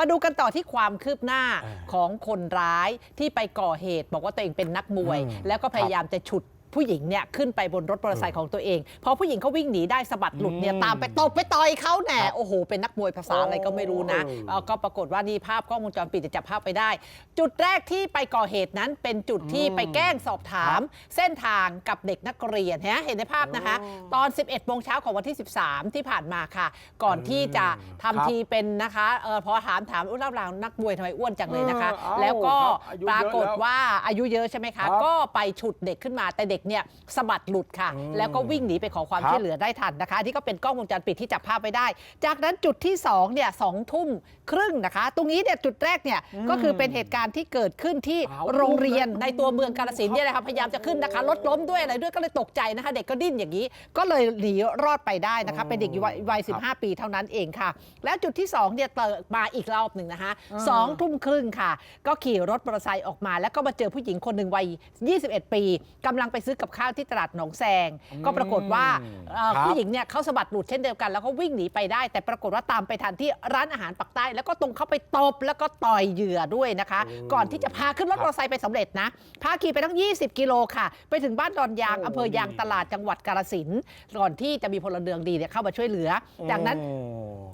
มาดูกันต่อที่ความคืบหน้าอ่าของคนร้ายที่ไปก่อเหตุ บอกว่าตัวเองเป็นนักมวยอืมแล้วก็พยายามจะฉุด ผู้หญิงเนี่ยขึ้นไปบนรถมอเตอร์ไซค์ของตัวเองพอผู้หญิงเขาวิ่งหนีได้สะบัดหลุดเนี่ยอืมตามไปตบไปต่อยเขาแหน่ครับโอ้โห เป็นนักมวยภาษาอะไรก็ไม่รู้นะโอ้เอ่อก็ปรากฏว่านี่ภาพกล้องวงจรปิดจะจับภาพไปได้ จุดแรกที่ไปก่อเหตุนั้นเป็นจุดที่อืมไปแกล้งสอบถาม เส้นทางกับเด็กนักเรียนฮะเห็นในภาพนะคะโอ้ตอน 11โมงเช้าของวันที่ 13 ที่ผ่านมาค่ะ ก่อนที่จะทำครับทีเป็นนะคะเออพอถามถามอุ้ยเรานักมวยทำไมอ้วนจังเลยนะคะเออเอ้าแล้วก็ครับอายุปรากฏเยอะแล้วว่าอายุเยอะใช่ไหมคะครับก็ไปฉุดเด็กขึ้นมาแต่เด็กเนี่ยสะบัดหลุดค่ะอืมแล้วก็วิ่งหนีไปขอความครับช่วยเหลือได้ทันนะคะอันนี่ก็เป็นกล้องวงจรปิดที่จับภาพไว้ได้ จากนั้นจุดที่2เนี่ยสองทุ่มครึ่งนะคะ ตรงนี้เนี่ยจุดแรกเนี่ยก็คือเป็นเหตุการณ์ที่เกิดขึ้นที่เอา โรงเรียนในตัวเมืองกาฬสินธุ์เนี่ยนะคะพยายามจะขึ้นนะคะรถล้มด้วยอะไรด้วยก็เลยตกใจนะคะ เด็กก็ดิ้นอย่างนี้ ก็เลยหนีรอดไปได้นะคะ เป็นเด็กอยู่วัยวัยครับ15 ปีเท่านั้นเองค่ะ แล้วจุดที่2เนี่ยเติมาอีกรอบหนึ่งนะคะอ่าสองทุ่มครึ่งค่ะ ก็ขี่รถมอเตอร์ไซค์ออกมา แล้วก็มาเจอผู้หญิงคนหนึ่งวัย 21 ปีกำลังไปซื้อกับข้าวที่ตลาดหนองแซง ก็ปรากฏว่าเอ่อครับ ผู้หญิงเนี่ยเขาสะบัดหลุดเช่นเดียวกัน แล้วก็วิ่งหนีไปได้ แต่ปรากฏว่าตามไปทันที่ร้านอาหารปักใต้ แล้วก็ตรงเข้าไปตบแล้วก็ต่อยเหยื่อด้วยนะคะโอ้ก่อนที่จะพาขึ้นรถมอเตอร์ไซค์ไปสำเร็จนะ พาขี่ไปทั้ง 20 กิโลค่ะ ไปถึงบ้านดอนยางโอ้อำเภอยางตลาดจังหวัดกาฬสินธุ์ก่อนที่จะมีพลเมืองดีเนี่ยเข้ามาช่วยเหลือ จากนั้น โอ้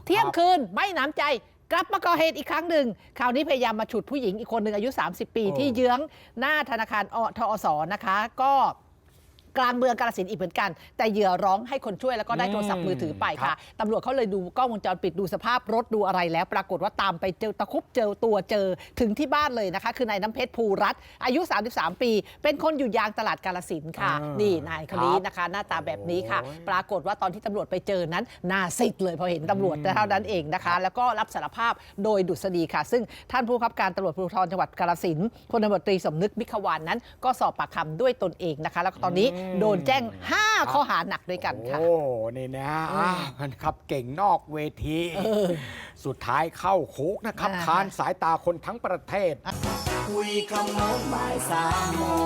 เที่ยงครับคืนไม่หน้ำใจกลับมาก่อเหตุอีกครั้งหนึ่ง คราวนี้พยายามมาฉุดผู้หญิงอีกคนหนึ่งอายุ 30 ปีโอ้ที่เยื้องหน้าธนาคารอทอสนะคะ ก็ กลางเมืองกาฬสินธุ์อีกเหมือนกัน แต่เหยื่อร้องให้คนช่วยแล้วก็ได้โทรศัพท์มือถือไปครัค่ะบตำรวจเขาเลยดูกล้องวงจรปิดดูสภาพรถดูอะไรแล้ว ปรากฏว่าตามไปเจอตะครุบเจอตัวเจอถึงที่บ้านเลยนะคะ คือนายน้ำเพชรภูรัตน์อายุ 33 ปี เป็นคนอยู่ยางตลาดกาฬสินธุ์ค่ะอ่านี่นี่นายคนนี้นะคะ หน้าตาแบบนี้ค่ะโอ้ยปรากฏว่าตอนที่ตำรวจไปเจอนั้นหน้าซีดเลยพอเห็นตำรวจเท่านั้นเองนะคะ แล้วก็รับสารภาพโดยดุษฎีค่ะ ซึ่งท่านผู้บังคับการตำรวจภูธรจังหวัดกาฬสินธุ์พลตำรวจตรีสมนึกมิขวานนั้น ก็สอบปากคำด้วยตนเองนะคะ แล้วก็ตอนนี้อืมโดนแจ้ง5ครับข้อหาหนักด้วยกันค่ะ โอ้นี่นะอ่ามันครับเก่งนอกเวที สุดท้ายเข้าคุกนะครับอ่าทานสายตาคนทั้งประเทศ คุยคำโน้นบ่ายสามโมง